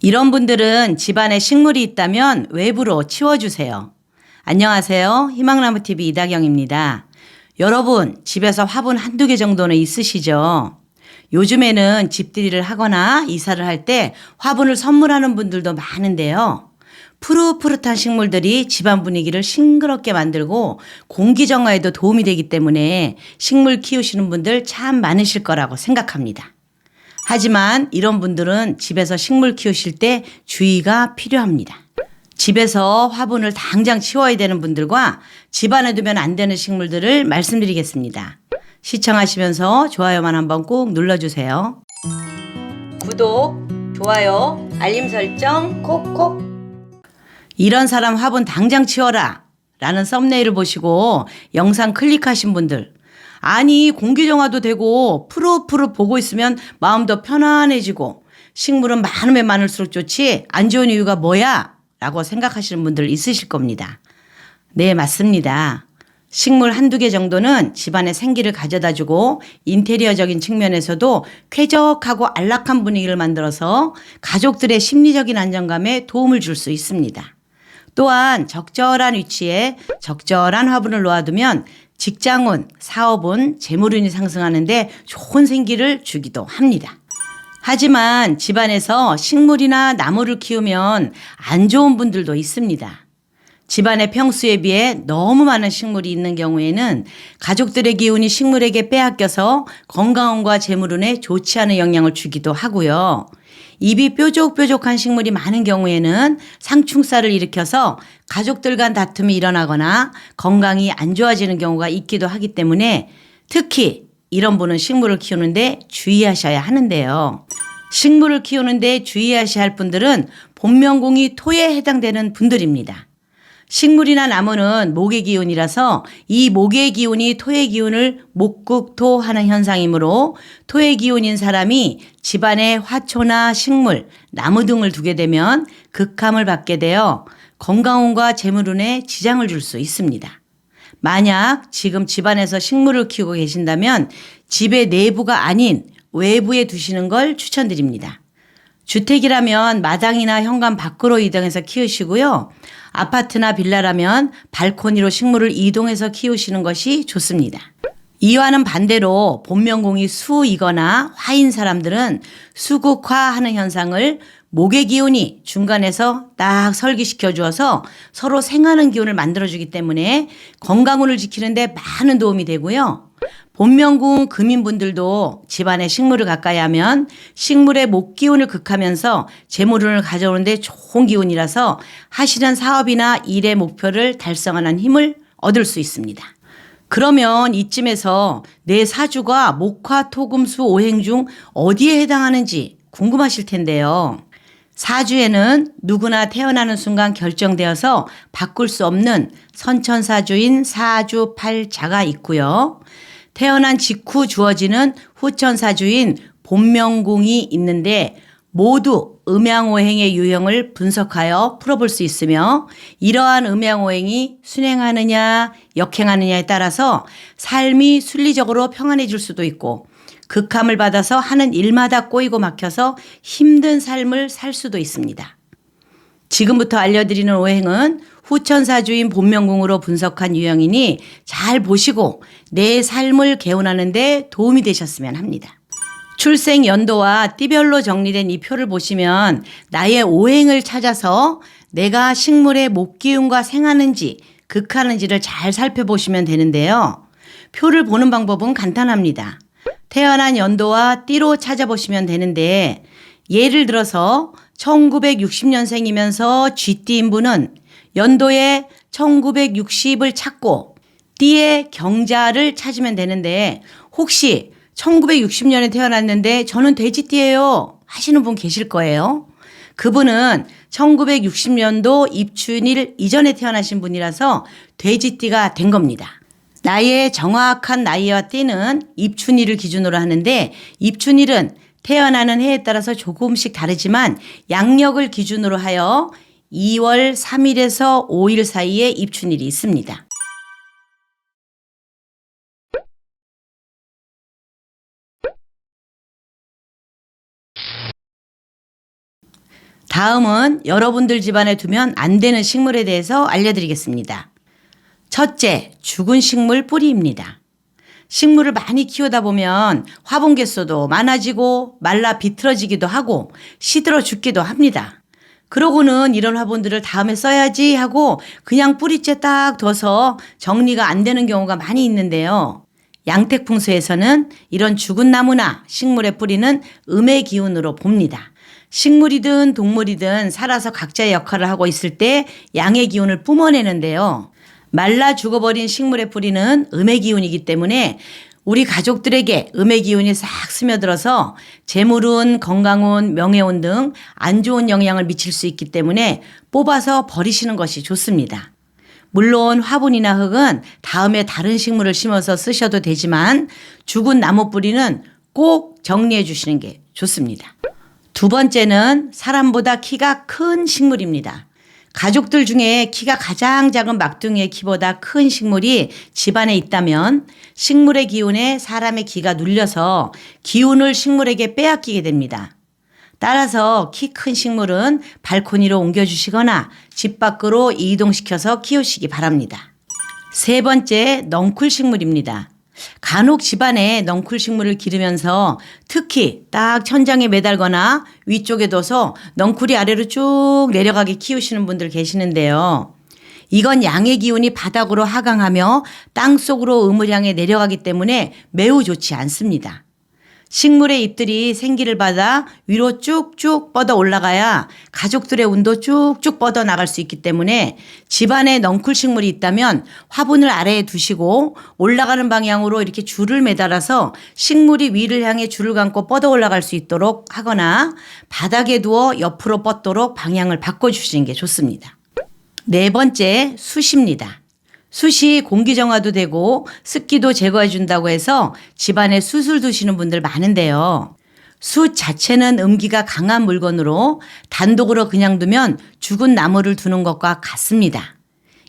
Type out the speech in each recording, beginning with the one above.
이런 분들은 집안에 식물이 있다면 외부로 치워주세요. 안녕하세요. 희망나무TV 이다경입니다. 여러분, 집에서 화분 한두 개 정도는 있으시죠? 요즘에는 집들이를 하거나 이사를 할 때 화분을 선물하는 분들도 많은데요. 푸릇푸릇한 식물들이 집안 분위기를 싱그럽게 만들고 공기 정화에도 도움이 되기 때문에 식물 키우시는 분들 참 많으실 거라고 생각합니다. 하지만 이런 분들은 집에서 식물 키우실 때 주의가 필요합니다. 집에서 화분을 당장 치워야 되는 분들과 집안에 두면 안 되는 식물들을 말씀드리겠습니다. 시청하시면서 좋아요만 한번 꼭 눌러주세요. 구독, 좋아요, 알림 설정 콕콕. 이런 사람 화분 당장 치워라. 라는 썸네일을 보시고 영상 클릭하신 분들. 아니, 공기정화도 되고 푸릇푸릇 보고 있으면 마음도 편안해지고 식물은 많으면 많을수록 좋지 안 좋은 이유가 뭐야? 라고 생각하시는 분들 있으실 겁니다. 네, 맞습니다. 식물 한두 개 정도는 집안에 생기를 가져다 주고 인테리어적인 측면에서도 쾌적하고 안락한 분위기를 만들어서 가족들의 심리적인 안정감에 도움을 줄 수 있습니다. 또한 적절한 위치에 적절한 화분을 놓아두면 직장운, 사업운, 재물운이 상승하는데 좋은 생기를 주기도 합니다. 하지만 집안에서 식물이나 나무를 키우면 안 좋은 분들도 있습니다. 집안의 평수에 비해 너무 많은 식물이 있는 경우에는 가족들의 기운이 식물에게 빼앗겨서 건강운과 재물운에 좋지 않은 영향을 주기도 하고요. 입이 뾰족뾰족한 식물이 많은 경우에는 상충살을 일으켜서 가족들 간 다툼이 일어나거나 건강이 안 좋아지는 경우가 있기도 하기 때문에 특히 이런 분은 식물을 키우는데 주의하셔야 하는데요. 식물을 키우는데 주의하셔야 할 분들은 본명공이 토에 해당되는 분들입니다. 식물이나 나무는 목의 기운이라서 이 목의 기운이 토의 기운을 목극토하는 현상이므로 토의 기운인 사람이 집안에 화초나 식물, 나무 등을 두게 되면 극함을 받게 되어 건강운과 재물운에 지장을 줄 수 있습니다. 만약 지금 집안에서 식물을 키우고 계신다면 집의 내부가 아닌 외부에 두시는 걸 추천드립니다. 주택이라면 마당이나 현관 밖으로 이동해서 키우시고요. 아파트나 빌라라면 발코니로 식물을 이동해서 키우시는 것이 좋습니다. 이와는 반대로 본명공이 수이거나 화인 사람들은 수국화하는 현상을 목의 기운이 중간에서 딱 설기시켜 주어서 서로 생하는 기운을 만들어주기 때문에 건강운을 지키는데 많은 도움이 되고요. 본명궁 금인분들도 집안에 식물을 가까이 하면 식물의 목 기운을 극하면서 재물운을 가져오는데 좋은 기운이라서 하시는 사업이나 일의 목표를 달성하는 힘을 얻을 수 있습니다. 그러면 이쯤에서 내 사주가 목화 토금수 오행 중 어디에 해당하는지 궁금하실 텐데요. 사주에는 누구나 태어나는 순간 결정되어서 바꿀 수 없는 선천사주인 사주팔자가 있고요. 태어난 직후 주어지는 후천사주인 본명궁이 있는데 모두 음양오행의 유형을 분석하여 풀어볼 수 있으며 이러한 음양오행이 순행하느냐 역행하느냐에 따라서 삶이 순리적으로 평안해질 수도 있고 극함을 받아서 하는 일마다 꼬이고 막혀서 힘든 삶을 살 수도 있습니다. 지금부터 알려드리는 오행은 후천사주인 본명궁으로 분석한 유형이니 잘 보시고 내 삶을 개운하는데 도움이 되셨으면 합니다. 출생 연도와 띠별로 정리된 이 표를 보시면 나의 오행을 찾아서 내가 식물의 목기운과 생하는지 극하는지를 잘 살펴보시면 되는데요. 표를 보는 방법은 간단합니다. 태어난 연도와 띠로 찾아보시면 되는데 예를 들어서 1960년생이면서 쥐띠인 분은 연도에 1960을 찾고 띠의 경자를 찾으면 되는데 혹시 1960년에 태어났는데 저는 돼지띠예요 하시는 분 계실 거예요. 그분은 1960년도 입춘일 이전에 태어나신 분이라서 돼지띠가 된 겁니다. 나의 정확한 나이와 띠는 입춘일을 기준으로 하는데 입춘일은 태어나는 해에 따라서 조금씩 다르지만 양력을 기준으로 하여 2월 3일에서 5일 사이에 입춘일이 있습니다. 다음은 여러분들 집안에 두면 안 되는 식물에 대해서 알려드리겠습니다. 첫째, 죽은 식물 뿌리입니다. 식물을 많이 키우다 보면 화분 개수도 많아지고 말라 비틀어지기도 하고 시들어 죽기도 합니다. 그러고는 이런 화분들을 다음에 써야지 하고 그냥 뿌리째 딱 둬서 정리가 안 되는 경우가 많이 있는데요. 양택풍수에서는 이런 죽은 나무나 식물의 뿌리는 음의 기운으로 봅니다. 식물이든 동물이든 살아서 각자의 역할을 하고 있을 때 양의 기운을 뿜어내는데요. 말라 죽어버린 식물의 뿌리는 음의 기운이기 때문에 우리 가족들에게 음의 기운이 싹 스며들어서 재물운, 건강운, 명예운 등 안 좋은 영향을 미칠 수 있기 때문에 뽑아서 버리시는 것이 좋습니다. 물론 화분이나 흙은 다음에 다른 식물을 심어서 쓰셔도 되지만 죽은 나무 뿌리는 꼭 정리해 주시는 게 좋습니다. 두 번째는 사람보다 키가 큰 식물입니다. 가족들 중에 키가 가장 작은 막둥이의 키보다 큰 식물이 집안에 있다면 식물의 기운에 사람의 기가 눌려서 기운을 식물에게 빼앗기게 됩니다. 따라서 키 큰 식물은 발코니로 옮겨주시거나 집 밖으로 이동시켜서 키우시기 바랍니다. 세 번째, 넝쿨 식물입니다. 간혹 집안에 넝쿨 식물을 기르면서 특히 딱 천장에 매달거나 위쪽에 둬서 넝쿨이 아래로 쭉 내려가게 키우시는 분들 계시는데요. 이건 양의 기운이 바닥으로 하강하며 땅 속으로 음을 향해 내려가기 때문에 매우 좋지 않습니다. 식물의 잎들이 생기를 받아 위로 쭉쭉 뻗어 올라가야 가족들의 운도 쭉쭉 뻗어 나갈 수 있기 때문에 집안에 넝쿨 식물이 있다면 화분을 아래에 두시고 올라가는 방향으로 이렇게 줄을 매달아서 식물이 위를 향해 줄을 감고 뻗어 올라갈 수 있도록 하거나 바닥에 두어 옆으로 뻗도록 방향을 바꿔주시는 게 좋습니다. 네 번째, 숯입니다. 숯이 공기 정화도 되고 습기도 제거해 준다고 해서 집안에 숯을 두시는 분들 많은데요. 숯 자체는 음기가 강한 물건으로 단독으로 그냥 두면 죽은 나무를 두는 것과 같습니다.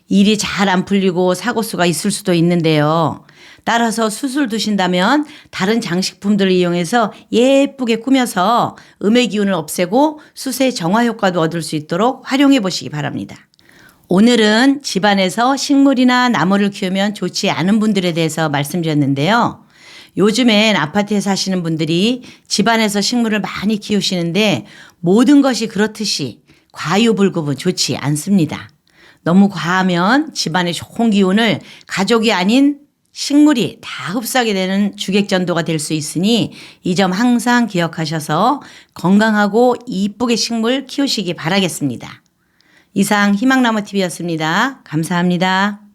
일이 잘 안 풀리고 사고수가 있을 수도 있는데요. 따라서 숯을 두신다면 다른 장식품들을 이용해서 예쁘게 꾸며서 음의 기운을 없애고 숯의 정화 효과도 얻을 수 있도록 활용해 보시기 바랍니다. 오늘은 집안에서 식물이나 나무를 키우면 좋지 않은 분들에 대해서 말씀드렸는데요. 요즘엔 아파트에 사시는 분들이 집안에서 식물을 많이 키우시는데 모든 것이 그렇듯이 과유불급은 좋지 않습니다. 너무 과하면 집안의 좋은 기운을 가족이 아닌 식물이 다 흡수하게 되는 주객전도가 될 수 있으니 이 점 항상 기억하셔서 건강하고 이쁘게 식물 키우시기 바라겠습니다. 이상 희망나무 TV였습니다. 감사합니다.